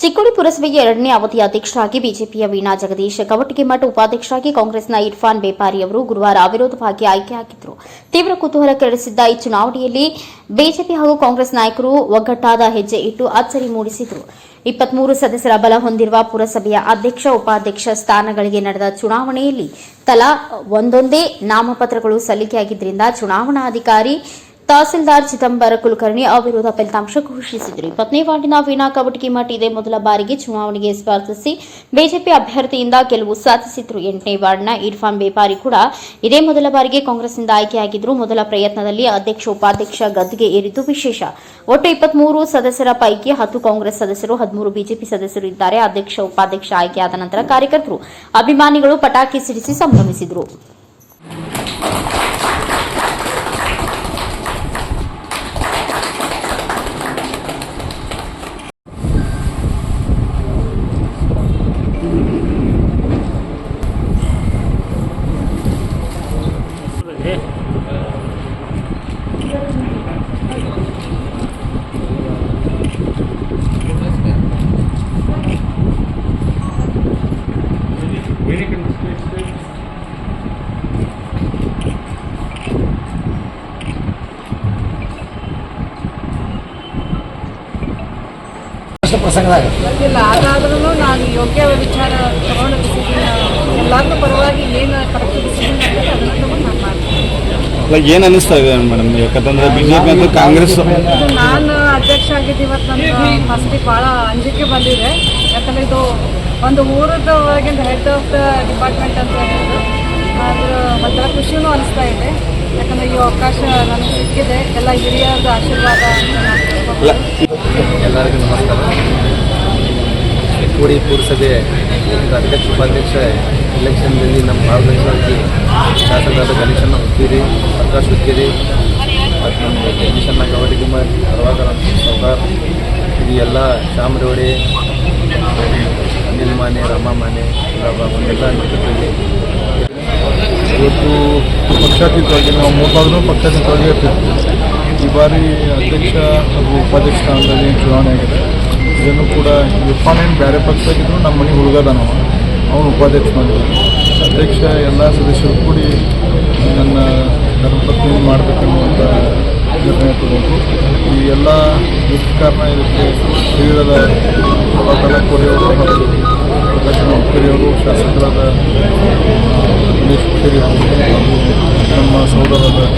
ಚಿಕ್ಕೋಡಿ ಪುರಸಭೆಗೆ ಎರಡನೇ ಅವಧಿಯ ಅಧ್ಯಕ್ಷರಾಗಿ ಬಿಜೆಪಿಯ ವೀಣಾ ಜಗದೀಶ್ ಕವಟಗಿಮಠ ಉಪಾಧ್ಯಕ್ಷರಾಗಿ ಕಾಂಗ್ರೆಸ್ನ ಇರ್ಫಾನ್ ಬೇಪಾರಿ ಅವರು ಗುರುವಾರ ಅವಿರೋಧವಾಗಿ ಆಯ್ಕೆಯಾಗಿದ್ದರು ತೀವ್ರ ಕುತೂಹಲ ಕೆರಳಿಸಿದ್ದ ಈ ಚುನಾವಣೆಯಲ್ಲಿ ಬಿಜೆಪಿ ಹಾಗೂ ಕಾಂಗ್ರೆಸ್ ನಾಯಕರು ಒಗ್ಗಟ್ಟಾದ ಹೆಜ್ಜೆ ಇಟ್ಟು ಅಚ್ಚರಿ ಮೂಡಿಸಿದರು. ಇಪ್ಪತ್ಮೂರು ಸದಸ್ಯರ ಬಲ ಹೊಂದಿರುವ ಪುರಸಭೆಯ ಅಧ್ಯಕ್ಷ, ಉಪಾಧ್ಯಕ್ಷ ಸ್ಥಾನಗಳಿಗೆ ನಡೆದ ಚುನಾವಣೆಯಲ್ಲಿ ತಲಾ ಒಂದೊಂದೇ ನಾಮಪತ್ರಗಳು ಸಲ್ಲಿಕೆಯಾಗಿದ್ದರಿಂದ ಚುನಾವಣಾಧಿಕಾರಿ ತಹಸೀಲ್ದಾರ್ ಚಿದಂಬರ ಕುಲಕರ್ಣಿ ಅವಿರೋಧ ಫಲಿತಾಂಶ ಘೋಷಿಸಿದರು. ಇಪ್ಪತ್ತನೇ ವಾರ್ಡಿನ ವೀಣಾ ಕವಟಗಿಮಠ್ ಇದೇ. ಮೊದಲ ಬಾರಿಗೆ ಚುನಾವಣೆಗೆ ಸ್ಪರ್ಧಿಸಿ ಬಿಜೆಪಿ ಅಭ್ಯರ್ಥಿಯಿಂದ ಗೆಲುವು ಸಾಧಿಸಿದ್ರು. ಎಂಟನೇ ವಾರ್ಡ್ನ ಇರ್ಫಾನ್ ಬೇಪಾರಿ ಕೂಡ ಇದೇ ಮೊದಲ ಬಾರಿಗೆ ಕಾಂಗ್ರೆಸ್ನಿಂದ ಆಯ್ಕೆಯಾಗಿದ್ರು. ಮೊದಲ ಪ್ರಯತ್ನದಲ್ಲಿ ಅಧ್ಯಕ್ಷ, ಉಪಾಧ್ಯಕ್ಷ ಗದ್ದುಗೆ ಏರಿದ್ದು ವಿಶೇಷ. ಒಟ್ಟು ಇಪ್ಪತ್ಮೂರು ಸದಸ್ಯರ ಪೈಕಿ ಹತ್ತು ಕಾಂಗ್ರೆಸ್ ಸದಸ್ಯರು, ಹದಿಮೂರು ಬಿಜೆಪಿ ಸದಸ್ಯರು ಇದ್ದಾರೆ. ಅಧ್ಯಕ್ಷ, ಉಪಾಧ್ಯಕ್ಷ ಆಯ್ಕೆಯಾದ ನಂತರ ಕಾರ್ಯಕರ್ತರು ಅಭಿಮಾನಿಗಳು ಪಟಾಕಿ ಸಿಡಿಸಿ ಸಂಭ್ರಮಿಸಿದರು. ಪ್ರಸಂಗದಾಗ ಗೊತ್ತಿಲ್ಲ ಅದಾದ್ರೂ ನಾನು ಯೋಗ್ಯ ವಿಚಾರ ತಗೊಂಡು ಎಲ್ಲಾರ್ಗೂ ಪರವಾಗಿ ಏನು ಕರೆಕ್ಟ್ ಡಿಸಿಷನ್ ಅದನ್ನು ತಗೊಂಡು ಅಲ್ಲ ಏನು ಅನ್ನಿಸ್ತಾ ಇದೆ ಮೇಡಮ್ ಯಾಕಂದ್ರೆ ಬಿಜೆಪಿ ಅಂದ್ರೆ ಕಾಂಗ್ರೆಸ್ ಇದು ನಾನು ಅಧ್ಯಕ್ಷ ಆಗಿದ್ದು ಇವತ್ತು ನನಗೆ ಫಸ್ಟಿಗೆ ಭಾಳ ಅಂಜಿಕೆ ಬಂದಿದೆ. ಯಾಕಂದ್ರೆ ಇದು ಒಂದು ಊರದ ಒಳಗಿಂದ ಹೆಡ್ ಆಫ್ ದ ಡಿಪಾರ್ಟ್ಮೆಂಟ್ ಅಂತ ಹೇಳಿದ್ರು. ಆದ್ರೆ ಒಂಥರ ಖುಷಿನೂ ಅನಿಸ್ತಾ ಇದೆ. ಯಾಕಂದ್ರೆ ಈ ಅವಕಾಶ ನನಗೆ ಸಿಕ್ಕಿದೆ. ಎಲ್ಲ ಹಿರಿಯರದ ಆಶೀರ್ವಾದ ಎಲ್ಲರಿಗೂ ನಮಸ್ಕಾರ. ಕೂಡಿ ಪುರಸಭೆ ಅಧ್ಯಕ್ಷ ಉಪಾಧ್ಯಕ್ಷ ಎಲೆಕ್ಷನ್ನಲ್ಲಿ ನಮ್ಮ ಶಾಸಕರಾದ ಗಣೇಶನ ಹುಕ್ಕೇರಿ ಪ್ರಕಾಶ್ ಹುಕ್ಕೇರಿ ಮತ್ತು ನಮ್ಮ ಟೆಕ್ನಿಷನ್ನ ಕುಮಾರ್ ಪ್ರಭಾಕರ ಸೌಕಾರ್ ಇದು ಎಲ್ಲ ಚಾಮರವಡಿ ಅನಿಲ್ ಮಾನೆ ರಮಾ ಮಾನೆ ಎಲ್ಲ ನೇತೃತ್ವದಲ್ಲಿ ಇವತ್ತು ಪಕ್ಷಾತೀತವಾಗಿ ನಾವು ಮೂರು ಪಕ್ಷಾತೀತವಾಗಿ ಈ ಬಾರಿ ಅಧ್ಯಕ್ಷ ಹಾಗೂ ಉಪಾಧ್ಯಕ್ಷ ಸ್ಥಾನದಲ್ಲಿ ಚುನಾವಣೆ ಆಗಿದೆ. ಇದನ್ನು ಕೂಡ ಇರ್ಫಾನ್ ಏನು ಬೇರೆ ಪಕ್ಷದಾಗಿದ್ರು ನಮ್ಮ ಮನೆ ಹುಡುಗದ ನಾವು ಅವನು ಉಪಾಧ್ಯಕ್ಷ ಮಾಡಿದ್ವಿ ಅಧ್ಯಕ್ಷ, ಎಲ್ಲ ಸದಸ್ಯರು ಕೂಡಿ ನನ್ನ ಧರ್ಮಪತ್ನಿ ಮಾಡಬೇಕೆನ್ನುವಂಥ ನಿರ್ಣಯ ತಗೊಂಡು ಈ ಎಲ್ಲ ಕಾರಣ ಇದಕ್ಕೆ ಶರೀರದ ಪ್ರಭಾಕರ ಕೊರೆಯವರು ಹಾಗೂ ಪ್ರದರ್ಶನ ಕೊರೆಯವರು ಶಾಸಕರಾದ ಗಣೇಶ್ ಕೊರೆಯವರು ಹಾಗೂ ನಮ್ಮ ಸಹೋದರರಾದ